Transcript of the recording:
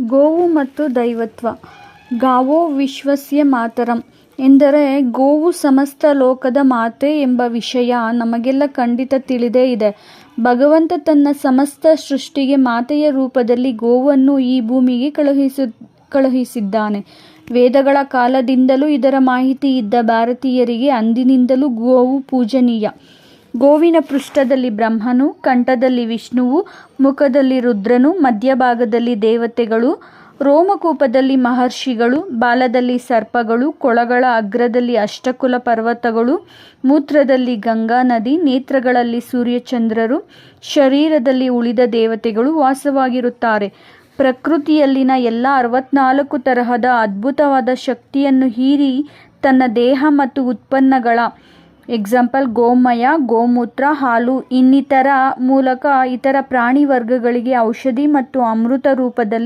ಗೋವು ಮತ್ತು ದೈವತ್ವ. ಗಾವೋ ವಿಶ್ವಸ್ಯ ಮಾತರಂ. ಎಂದರೆ, ಗೋವು ಸಮಸ್ತ ಲೋಕದ ಮಾತೆ ಎಂಬ ವಿಷಯ ನಮಗೆಲ್ಲ ಖಂಡಿತ ತಿಳಿದೇ ಇದೆ. ಭಗವಂತ ತನ್ನ ಸಮಸ್ತ ಸೃಷ್ಟಿಗೆ ಮಾತೆಯ ರೂಪದಲ್ಲಿ ಗೋವನ್ನು ಈ ಭೂಮಿಗೆ ಕಳುಹಿಸು, ಕಳುಹಿಸಿದ್ದಾನೆ. ವೇದಗಳ ಕಾಲದಿಂದಲೂ ಇದರ ಮಾಹಿತಿ ಇದ್ದ ಭಾರತೀಯರಿಗೆ ಅಂದಿನಿಂದಲೂ ಗೋವು ಪೂಜನೀಯ. ಗೋವಿನ ಪೃಷ್ಠದಲ್ಲಿ ಬ್ರಹ್ಮನು, ಕಂಠದಲ್ಲಿ ವಿಷ್ಣುವು, ಮುಖದಲ್ಲಿ ರುದ್ರನು, ಮಧ್ಯಭಾಗದಲ್ಲಿ ದೇವತೆಗಳು, ರೋಮಕೂಪದಲ್ಲಿ ಮಹರ್ಷಿಗಳು, ಬಾಲದಲ್ಲಿ ಸರ್ಪಗಳು, ಕೊಳಗಳ ಅಗ್ರದಲ್ಲಿ ಅಷ್ಟಕುಲ ಪರ್ವತಗಳು, ಮೂತ್ರದಲ್ಲಿ ಗಂಗಾ ನದಿ, ನೇತ್ರಗಳಲ್ಲಿ ಸೂರ್ಯಚಂದ್ರರು, ಶರೀರದಲ್ಲಿ ಉಳಿದ ದೇವತೆಗಳು ವಾಸವಾಗಿರುತ್ತಾರೆ. ಪ್ರಕೃತಿಯಲ್ಲಿನ ಎಲ್ಲ ಅರವತ್ನಾಲ್ಕು ತರಹದ ಅದ್ಭುತವಾದ ಶಕ್ತಿಯನ್ನು ಹೀರಿ ತನ್ನ ದೇಹ ಮತ್ತು ಉತ್ಪನ್ನಗಳ ಎಕ್ಸಾಂಪಲ್ ಗೋಮಯ ಗೋಮೂತ್ರ ಹಾಲು ಇನ್ನಿತರ ಮೂಲಕ ಇತರ ಪ್ರಾಣಿ ವರ್ಗಗಳಿಗೆ ಔಷಧಿ ಮತ್ತು ಅಮೃತ ರೂಪದಲ್ಲಿ